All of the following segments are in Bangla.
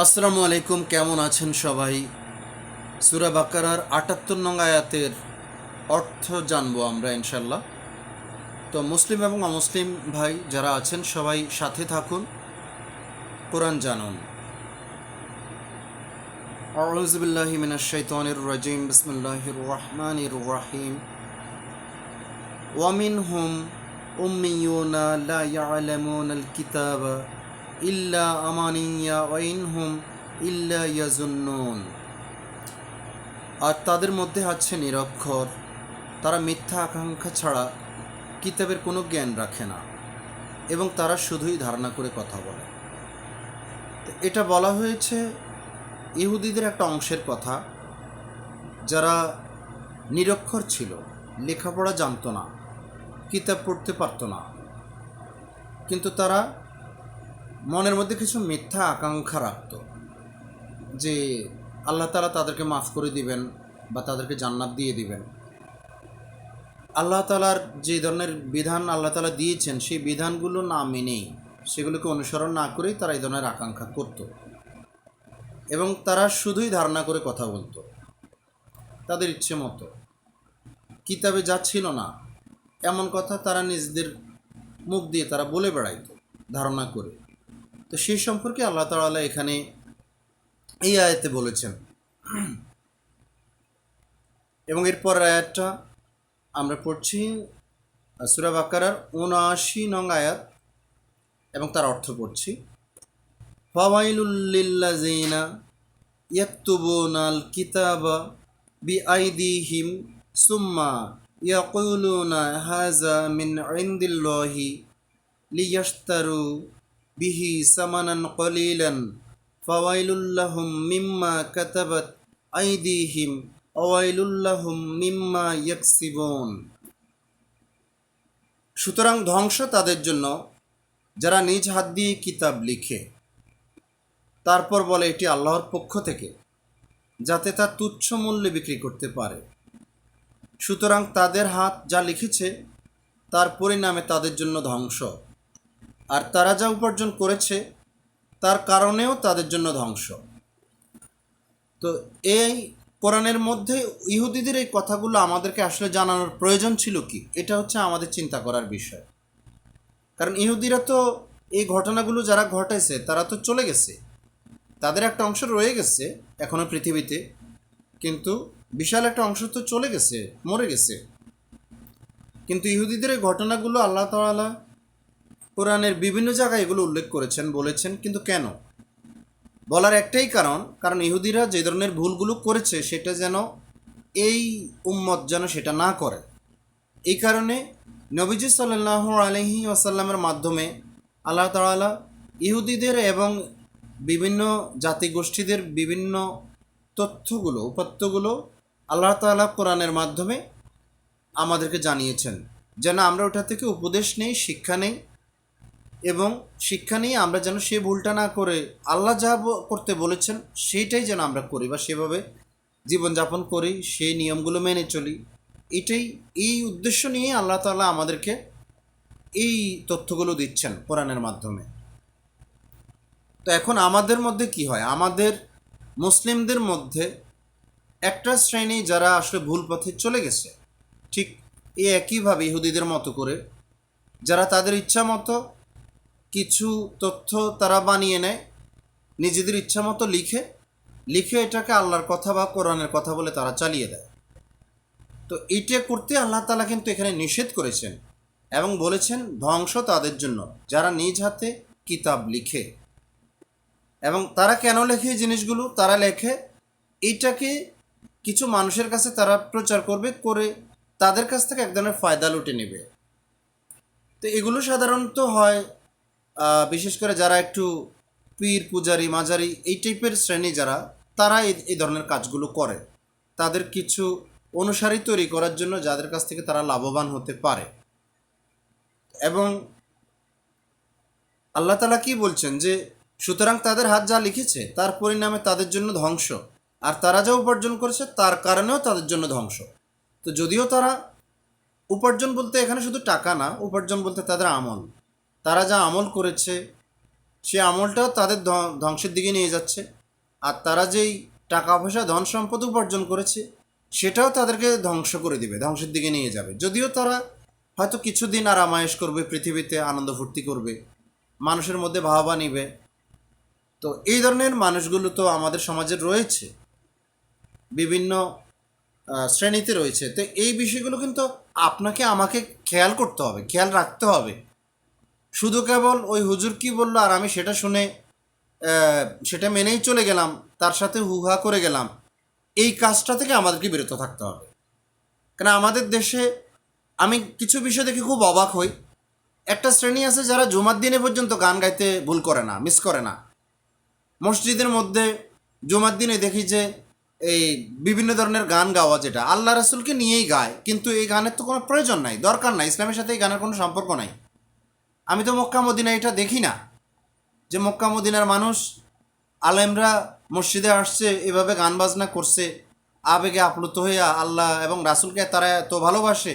আসসালামু আলাইকুম, কেমন আছেন সবাই? সুরা বাকারার আটাত্তর নং আয়াতের অর্থ জানব আমরা ইনশাল্লাহ তো মুসলিম এবং অমুসলিম ভাই যারা আছেন, সবাই সাথে থাকুন, কোরআন জানুন। আউযুবিল্লাহি মিনাশ শাইতানির রাজিম, বিসমিল্লাহির রহমানির রহিম। ওয়া মিনহুম উম্মিয়ুনা লা ইয়ালামুনাল কিতাবা। ইল্লা আমানিয়া ওয়াইনহুম ইল্লা ইয়াজুন্নুন। আর তাদের মধ্যে আছে নিরক্ষর। তারা মিথ্যা আকাঙ্ক্ষা ছাড়া কিতাবের কোনো জ্ঞান রাখে না এবং তারা শুধুই ধারণা করে কথা বলে। এটা বলা হয়েছে ইহুদিদের একটা অংশের কথা। যারা নিরক্ষর ছিল, লেখাপড়া জানতো না, কিতাব পড়তে পারতো না। কিন্তু তারা মনের মধ্যে কিছু মিথ্যা আকাঙ্ক্ষা রাখত যে আল্লাহ তালা তাদেরকে মাফ করে দিবেন বা তাদেরকে জান্নাত দিয়ে দিবেন। আল্লাহ তালার যে ধরনের বিধান আল্লাহ তালা দিয়েছেন, সেই বিধানগুলো না মেনেই সেগুলোকে অনুসরণ না করেই তারা এই ধরনের আকাঙ্ক্ষা করত। এবং তারা শুধুই ধারণা করে কথা বলতো। তাদের ইচ্ছে মতো। কিতাবে যা ছিল না, এমন কথা তারা নিজেদের মুখ দিয়ে তারা বলে বেড়াইতো, ধারণা করে। তো সেই সম্পর্কে আল্লাহ তাআলা এখানে এই আয়াতে বলেছেন। এবং এরপর আয়াতটা আমরা পড়ছি সুরাব বাকারার উনআশি নং আয়াত, এবং তার অর্থ পড়ছি ফাওয়াইলুল্লিল্লাযিনা ইয়াকতুবুনাল কিতাবা বিআইদিহিম সুম্মা ইয়াকুলুনা হাযা মিন ইনদিল্লাহি লিয়াশতারু বিহি সামানান কলিলান ফাওয়াইলুল্লাহুম মিম্মা কাতাবাত আইদিহিম, অওয়াইলুল্লাহুম মিম্মা ইয়াকসিবুন। সুতরাং ধ্বংস তাদের জন্য, যারা নিজ হাত দিয়ে কিতাব লিখে। তারপর বলে এটি আল্লাহর পক্ষ থেকে, যাতে তা তুচ্ছ মূল্যে বিক্রি করতে পারে। সুতরাং তাদের হাত যা লিখেছে, তার পরিণামে তাদের জন্য ধ্বংস। আর তারা যা উপার্জন করেছে, তার কারণেও তাদের জন্য ধ্বংস। তো এই কোরআনের মধ্যে ইহুদিদের এই কথাগুলো আমাদেরকে আসলে জানানোর প্রয়োজন ছিল কি? এটা হচ্ছে আমাদের চিন্তা করার বিষয়। কারণ ইহুদিরা তো এই ঘটনাগুলো যারা ঘটাইছে, তারা তো চলে গেছে। তাদের একটা অংশ রয়ে গেছে এখনও পৃথিবীতে, কিন্তু বিশাল একটা অংশ তো চলে গেছে, মরে গেছে। কিন্তু ইহুদিদের এই ঘটনাগুলো আল্লাহ তাআলা কোরআনের বিভিন্ন জায়গায় এগুলো উল্লেখ করেছেন, বলেছেন, কিন্তু কেন? বলার একটাই কারণ কারণ ইহুদিরা যে ধরনের ভুলগুলো করেছে, সেটা যেন এই উম্মত যেন সেটা না করে। এই কারণে নবীজি সাল্লাহ আলহি আসাল্লামের মাধ্যমে আল্লাহ তাআলা ইহুদিদের এবং বিভিন্ন জাতিগোষ্ঠীদের বিভিন্ন তথ্যগুলো, উপাত্তগুলো আল্লাহ তাআলা কোরআনের মাধ্যমে আমাদেরকে জানিয়েছেন। যেন আমরা ওটা থেকে উপদেশ নেই, শিক্ষা নেই এবং শিক্ষা নিয়ে আমরা যেন সে ভুলটা না করে আল্লাহ যা করতে বলেছেন, সেইটাই যেন আমরা করি বা সেভাবে জীবনযাপন করি, সেই নিয়মগুলো মেনে চলি। এটাই, এই উদ্দেশ্য নিয়ে আল্লাহ তাআলা আমাদেরকে এই তথ্যগুলো দিচ্ছেন কোরআনের মাধ্যমে। তো এখন আমাদের মধ্যে কি হয়? আমাদের মুসলিমদের মধ্যে একটা শ্রেণি যারা আসলে ভুল পথে চলে গেছে, ঠিক এই একইভাবে ইহুদিদের মতো করে, যারা তাদের ইচ্ছা মতো কিছু তথ্য তারা বানিয়ে নেয়, নিজেদের ইচ্ছা মতো লিখে লিখে এটাকে আল্লাহর কথা বা কোরআনের কথা বলে তারা চালিয়ে দেয়। তো এটা করতে আল্লাহ তালা কিন্তু এখানে নিষেধ করেছেন এবং বলেছেন, ধ্বংস তাদের জন্য। যারা নিজ হাতে কিতাব লিখে এবং তারা কেন লেখে এই জিনিসগুলো? তারা লেখে এইটাকে কিছু মানুষের কাছে তারা প্রচার করবে, করে তাদের কাছ থেকে এক ধরনের ফায়দা লুটে নেবে। তো এগুলো সাধারণত হয় বিশেষ করে যারা একটু পীর, পূজারি, মাঝারি, এই টাইপের শ্রেণি যারা, তারা এই ধরনের কাজগুলো করে। তাদের কিছু অনুসারী তৈরি করার জন্য যাদের কাছ থেকে তারা লাভবান হতে পারে। এবং আল্লাহ তালা কি বলছেন যে, সুতরাং তাদের হাত যা লিখেছে, তার পরিণামে তাদের জন্য ধ্বংস। আর তারা যা উপার্জন করেছে, তার কারণেও তাদের জন্য ধ্বংস। তো যদিও তারা উপার্জন বলতে এখানে শুধু টাকা না, উপার্জন বলতে তাদের আমল। তারা যা আমল করেছে, সে আমলটাও তাদের ধ্বং- ধ্বংসের দিকে নিয়ে যাচ্ছে। আর তারা যেই টাকা পয়সা, ধন সম্পদ উপার্জন করেছে, সেটাও তাদেরকে ধ্বংস করে দিবে, ধ্বংসের দিকে নিয়ে যাবে। যদিও তারা হয়তো কিছুদিন আরামায়েশ করবে, পৃথিবীতে আনন্দ ফুর্তি করবে, মানুষের মধ্যে ভাবা নিবে। তো এই ধরনের মানুষগুলো তো আমাদের সমাজে রয়েছে, বিভিন্ন শ্রেণীতে রয়েছে। তো এই বিষয়গুলো কিন্তু আপনাকে, আমাকে খেয়াল করতে হবে, খেয়াল রাখতে হবে। শুধু কেবল ওই হুজুর কি বলল আর আমি সেটা শুনে সেটা মেনেই চলে গেলাম, তার সাথে হুহা করে গেলাম। এই কাজটা থেকে আমাদেরকে বিরত থাকতে হবে। কেন আমাদের দেশে আমি কিছু বিষয় দেখে খুব অবাক হই। একটা শ্রেণি আছে যারা জুমার দিনে পর্যন্ত গান গাইতে ভুল করে না মিস করে না। মসজিদের মধ্যে জুমার দিনে দেখি যে এই বিভিন্ন ধরনের গান গাওয়া যেটা, আল্লাহ রাসুলকে নিয়েই গায়, কিন্তু এই গানের তো কোনো প্রয়োজন নাই, দরকার নাই, ইসলামের সাথে এই গানের কোনো সম্পর্ক নাই। আমি তো মক্কা মদিনা এটা দেখি না। যে মক্কা মদিনার মানুষ আলেমরা মসজিদে আসছে, এভাবে গান বাজনা করছে, আবেগে আপ্লুত হইয়া আল্লাহ এবং রাসুলকে তারা এত ভালোবাসে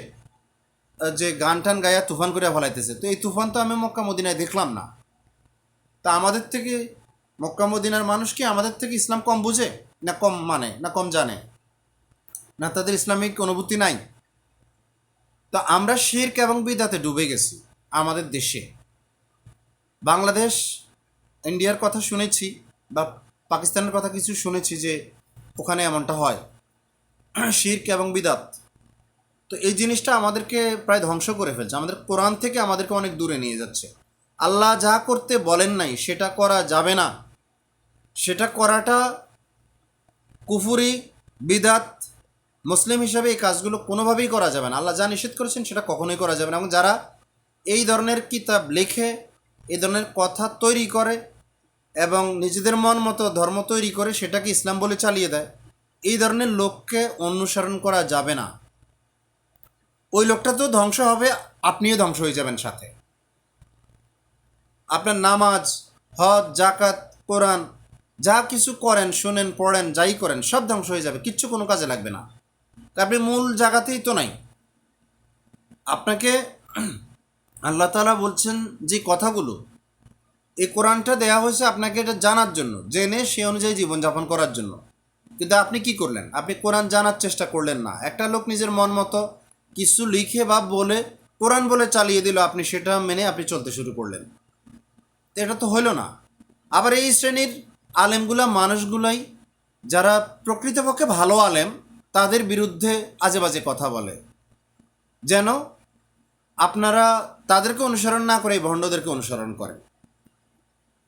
যে গান টান গায়া তুফান করে ফেলাইতেছে। তো এই তুফান তো আমি মক্কা মদিনায় দেখলাম না। তা আমাদের থেকে, মক্কা মদিনার মানুষ কি আমাদের থেকে ইসলাম কম বুঝে? না কম মানে না কম জানে? না তাদের ইসলামিক অনুভূতি নাই? তো আমরা শির্ক এবং বিদাতে ডুবে গেছি। আমাদের দেশে। বাংলাদেশ, ইন্ডিয়ার কথা শুনেছি বা পাকিস্তানের কথা কিছু শুনেছি যে ওখানে এমনটা হয়। শির্ক এবং বিদাত। তো এই জিনিসটা আমাদেরকে প্রায় ধ্বংস করে ফেলছে। আমাদের কোরআন থেকে আমাদেরকে অনেক দূরে নিয়ে যাচ্ছে। আল্লাহ যা করতে বলেন নাই, সেটা করা যাবে না। সেটা করাটা কুফুরি, বিদাত, মুসলিম হিসাবে এই কাজগুলো কোনোভাবেই করা যাবে না। আল্লাহ যা নিষেধ করেছেন, সেটা কখনোই করা যাবে না। এবং যারা এই ধরনের কিতাব লেখে, এই ধরনের কথা তৈরি করে এবং নিজেদের মন মতো ধর্ম তৈরি করে সেটাকে ইসলাম বলে চালিয়ে দেয়। এই ধরনের লোককে অনুসরণ করা যাবে না। ওই লোকটা তো ধ্বংস হবে, আপনিও ধ্বংস হয়ে যাবেন সাথে। আপনার নামাজ, হজ জাকাত কোরআন, যা কিছু করেন, শোনেন, পড়েন, যাই করেন, সব ধ্বংস হয়ে যাবে, কিচ্ছু কোনো কাজে লাগবে না। আপনি মূল জায়গাতেই তো নাই। আপনাকে আল্লাহ তালা বলছেন যে কথাগুলো এই কোরআনটা দেয়া হয়েছে আপনাকে এটা জানার জন্য, জেনে সে অনুযায়ী জীবনযাপন করার জন্য। কিন্তু আপনি কি করলেন? আপনি কোরআন জানার চেষ্টা করলেন না। একটা লোক নিজের মন মতো কিছু লিখে বা বলে, কোরআন বলে চালিয়ে দিল, আপনি সেটা মেনে আপনি চলতে শুরু করলেন। এটা তো হইল না। আবার এই শ্রেণির আলেমগুলা, মানুষগুলাই, যারা প্রকৃতপক্ষে ভালো আলেম, তাদের বিরুদ্ধে আজে বাজে কথা বলে। যেন আপনারা তাদেরকে অনুসরণ না করে এই ভণ্ডদেরকে অনুসরণ করেন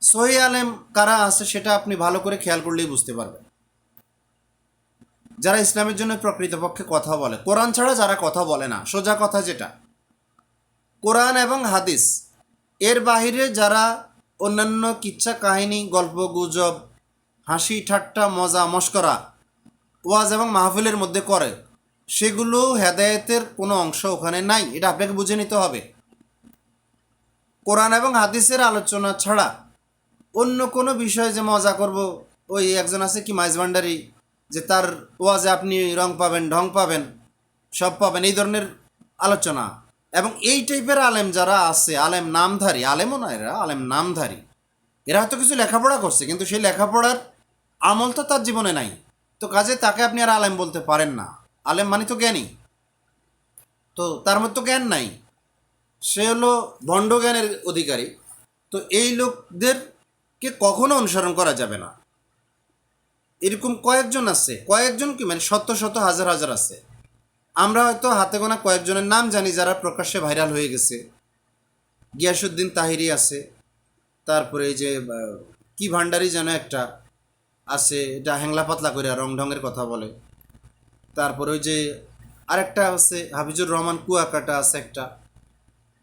সহি আলেম কারা আছে সেটা আপনি ভালো করে খেয়াল করলেই বুঝতে পারবেন। যারা ইসলামের জন্য প্রকৃতপক্ষে কথা বলে, কোরআন ছাড়া যারা কথা বলে না, সোজা কথা যেটা। কোরআন এবং হাদিস, এর বাহিরে যারা অন্যান্য কিচ্ছা কাহিনী, গল্প, গুজব, হাসি, ঠাট্টা, মজা, মস্করা, ওয়াজ এবং মাহফিলের মধ্যে করে, সেগুলো হেদায়েতের কোনো অংশ ওখানে নাই। এটা আপনাকে বুঝে নিতে হবে। কোরআন এবং হাদিসের আলোচনা ছাড়া অন্য কোনো বিষয়ে যে মজা করব, ওই একজন আছে কি মাইজভান্ডারি যে তার ওয়াজে আপনি রং পাবেন, ঢং পাবেন, সব পাবেন, এই ধরনের আলোচনা। এবং এই টাইপের আলেম যারা আছে, আলেম নামধারী, আলেমও না এরা, আলেম নামধারী, এরা হয়তো কিছু লেখাপড়া করছে, কিন্তু সেই লেখাপড়ার আমল তো তার জীবনে নাই। তো কাজে তাকে আপনি আর আলেম বলতে পারেন না। আলেম মানে তো জ্ঞানী। তো তার মধ্যে জ্ঞান নাই। সে হলো ভণ্ড জ্ঞানের অধিকারী। তো এই লোকদেরকে কখনো অনুসরণ করা যাবে না। এরকম কয়েকজন আছে। কয়েকজন কি? মানে শত শত হাজার হাজার আছে। আমরা হয়তো হাতে গোনা কয়েকজনের নাম জানি যারা প্রকাশ্যে ভাইরাল হয়ে গেছে। গিয়াসুদ্দিন তাহিরি আছে। তারপরে এই যে কি ভান্ডারি যেন একটা আছে, এটা হ্যাংলা পাতলা করে রং ঢঙের কথা বলে। তারপরে ওই যে আরেকটা আছে, হাফিজুর রহমান কুয়াকাটা আছে একটা।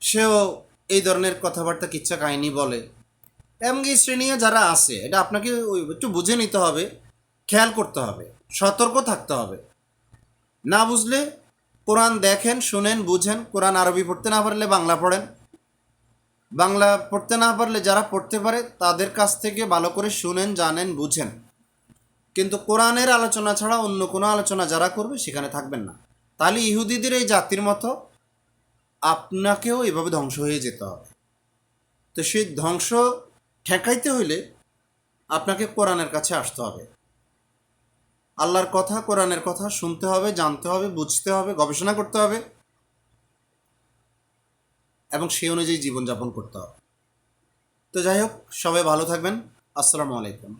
সেও এই ধরনের কথাবার্তা কিচ্ছা কাহিনী বলে। এবং এই শ্রেণীতে যারা আছে, এটা আপনাকে একটু বুঝে নিতে হবে, খেয়াল করতে হবে, সতর্ক থাকতে হবে। না বুঝলে কোরআন দেখেন, শুনেন, বুঝেন, কোরআন আরবি পড়তে না পারলে বাংলা পড়েন। বাংলা পড়তে না পারলে যারা পড়তে পারে, তাদের কাছ থেকে ভালো করে শুনেন, জানেন, বুঝেন। কিন্তু কোরআনের আলোচনা ছাড়া অন্য কোনো আলোচনা যারা করবে, সেখানে থাকবেন না। তাহলে ইহুদিদের এই জাতির মতো আপনাকেও এভাবে ধ্বংস হয়ে যেতে হবে। তো সেই ধ্বংস ঠেকাইতে হইলে আপনাকে কোরআনের কাছে আসতে হবে। আল্লাহর কথা, কোরআনের কথা শুনতে হবে, জানতে হবে, বুঝতে হবে, গবেষণা করতে হবে এবং সেই অনুযায়ী জীবনযাপন করতে হবে। তো যাই হোক, সবাই ভালো থাকবেন। আসসালামু আলাইকুম।